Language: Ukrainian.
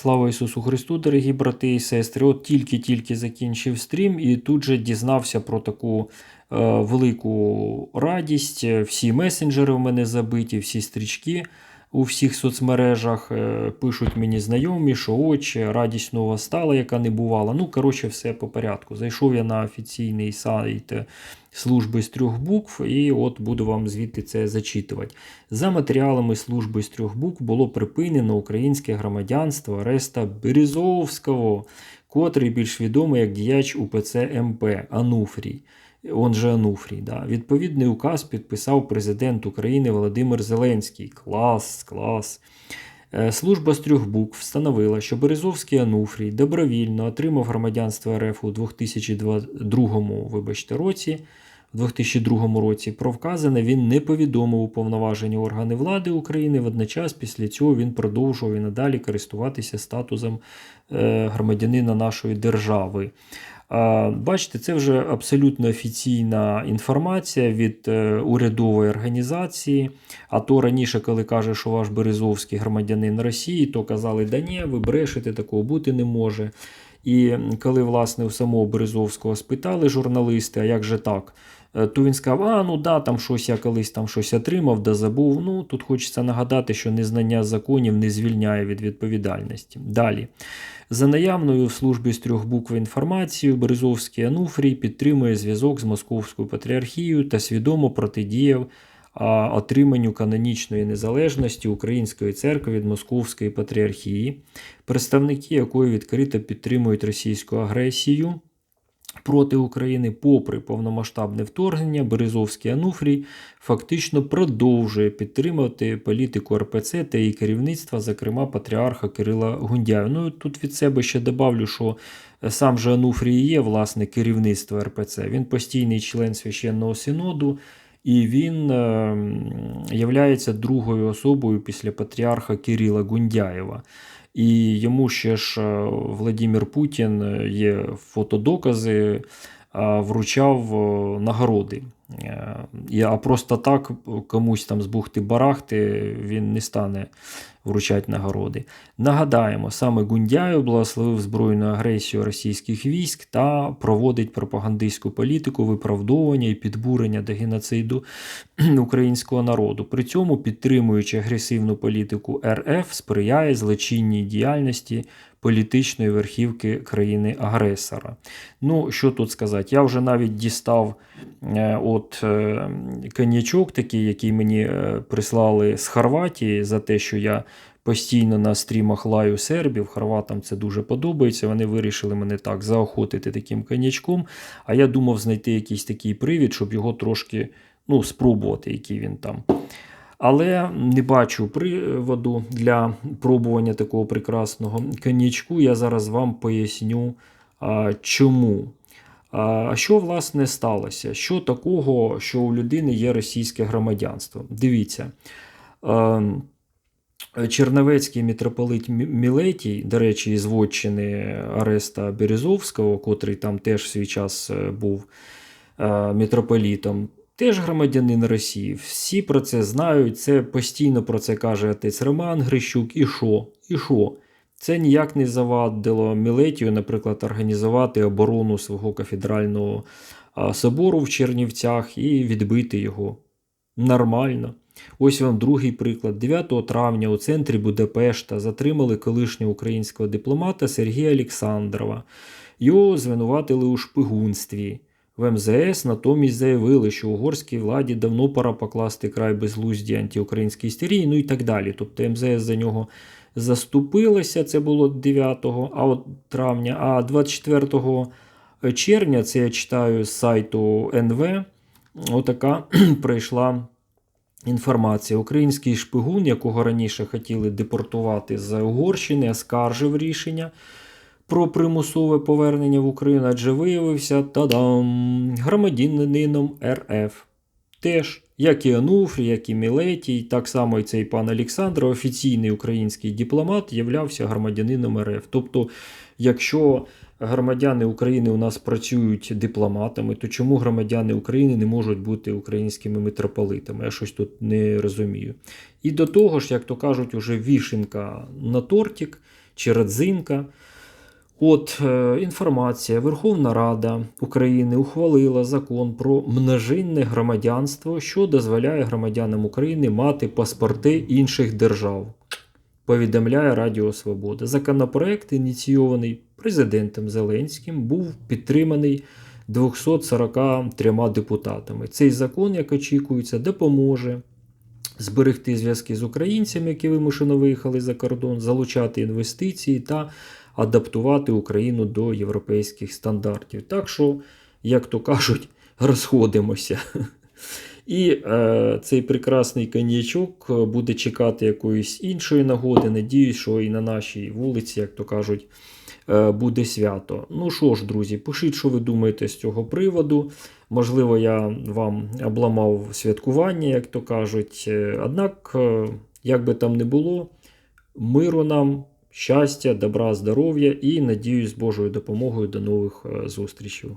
Слава Ісусу Христу, дорогі брати і сестри. От тільки-тільки закінчив стрім і тут же дізнався про таку е, велику радість. Всі месенджери в мене забиті, всі стрічки у всіх соцмережах е, пишуть мені знайомі, що очі, радість нова стала, яка не бувала. Ну, коротше, все по порядку. Зайшов я на офіційний сайт служби з трьох букв, і от буду вам звідти це зачитувати. За матеріалами служби з трьох букв було припинено українське громадянство Ареста Березовського, котрий більш відомий як діяч УПЦ МП Ануфрій. Он же Ануфрій. Да. Відповідний указ підписав президент України Володимир Зеленський. Клас, клас. Е, Служба з трьох букв встановила, що Березовський Ануфрій добровільно отримав громадянство РФ у 2002 вибачте, році. В 2002 році про вказане він не повідомив уповноважені органи влади України. Водночас після цього він продовжував і надалі користуватися статусом е, громадянина нашої держави. Бачите, це вже абсолютно офіційна інформація від е, урядової організації. А то раніше, коли каже, що ваш Березовський громадянин Росії, то казали, да ні, ви брешете, такого бути не може. І коли, власне, у самого Березовського спитали журналісти, а як же так? Е, То він сказав, а ну да, там щось я колись там щось отримав, да забув. Ну тут хочеться нагадати, що незнання законів не звільняє від відповідальності. Далі. За наявною в службі з трьох букв інформацією, Березовський Ануфрій підтримує зв'язок з Московською патріархією та свідомо протидіяв отриманню канонічної незалежності Української церкви від Московської патріархії, представники якої відкрито підтримують російську агресію. Проти України, попри повномасштабне вторгнення, Березовський Ануфрій фактично продовжує підтримувати політику РПЦ та її керівництва, зокрема патріарха Кирила Гундяєва. Ну тут від себе ще добавлю, що сам же Ануфрій є власне керівництво РПЦ. Він постійний член священного синоду. І він е, являється другою особою після патріарха Кирила Гундяєва. І йому ще ж е, Владимир Путін е, є фотодокази, вручав нагороди. Е, А просто так комусь там з бухти-барахти він не стане вручати нагороди. Нагадаємо, саме Гундяєв благословив збройну агресію російських військ та проводить пропагандистську політику виправдовування і підбурення до геноциду українського народу. При цьому, підтримуючи агресивну політику РФ, сприяє злочинній діяльності політичної верхівки країни-агресора. Ну, що тут сказати? Я вже навіть дістав е, от е, коньячок такий, який мені е, прислали з Хорватії за те, що я постійно на стрімах лаю сербів. Хорватам це дуже подобається. Вони вирішили мене так заохотити таким коньячком. А я думав знайти якийсь такий привід, щоб його трошки ну, спробувати, який він там. Але не бачу приводу для пробування такого прекрасного коньячку. Я зараз вам поясню, чому. А що власне сталося? Що такого, що у людини є російське громадянство? Дивіться. е, Черновецький митрополит Мі- Мілетій, до речі, із вотчини Ареста Березовського, котрий там теж в свій час е, був е, митрополітом, теж громадянин Росії. Всі про це знають. Це постійно про це каже отець Роман Грищук. І що? І що? Це ніяк не завадило Мілетію, наприклад, організувати оборону свого кафедрального собору в Чернівцях і відбити його. Нормально. Ось вам другий приклад. 9 травня у центрі Будапешта затримали колишнього українського дипломата Сергія Олександрова. Його звинуватили у шпигунстві. В МЗС натомість заявили, що угорській владі давно пора покласти край безглуздій антиукраїнській істерії, ну і так далі. Тобто МЗС за нього заступилася, це було 9 а от травня, а 24 червня, це я читаю з сайту НВ, отака прийшла інформація. Український шпигун, якого раніше хотіли депортувати з Угорщини, оскаржив рішення про примусове повернення в Україну, адже виявився та-дам, громадянином РФ. Теж, як і Ануфрій, як і Мілетій, так само і цей пан Олександр, офіційний український дипломат, являвся громадянином РФ. Тобто, якщо громадяни України у нас працюють дипломатами, то чому громадяни України не можуть бути українськими митрополитами? Я щось тут не розумію. І до того ж, як то кажуть, уже вішенка на тортик. чи родзинка. От е, інформація. Верховна Рада України ухвалила закон про множинне громадянство, що дозволяє громадянам України мати паспорти інших держав. Повідомляє Радіо Свобода. Законопроект, ініційований президентом Зеленським, був підтриманий 243 депутатами. Цей закон, як очікується, допоможе зберегти зв'язки з українцями, які вимушено виїхали за кордон, залучати інвестиції та адаптувати Україну до європейських стандартів. Так що, як то кажуть, розходимося. І е, цей прекрасний коньячок буде чекати якоїсь іншої нагоди. Надіюсь, що і на нашій вулиці, як то кажуть, е, буде свято. Ну що ж, друзі, пишіть, що ви думаєте з цього приводу. Можливо, я вам обламав святкування, як то кажуть. Е, Однак, е, як би там не було, миру нам, щастя, добра, здоров'я і надіюсь, з Божою допомогою до нових е, зустрічей.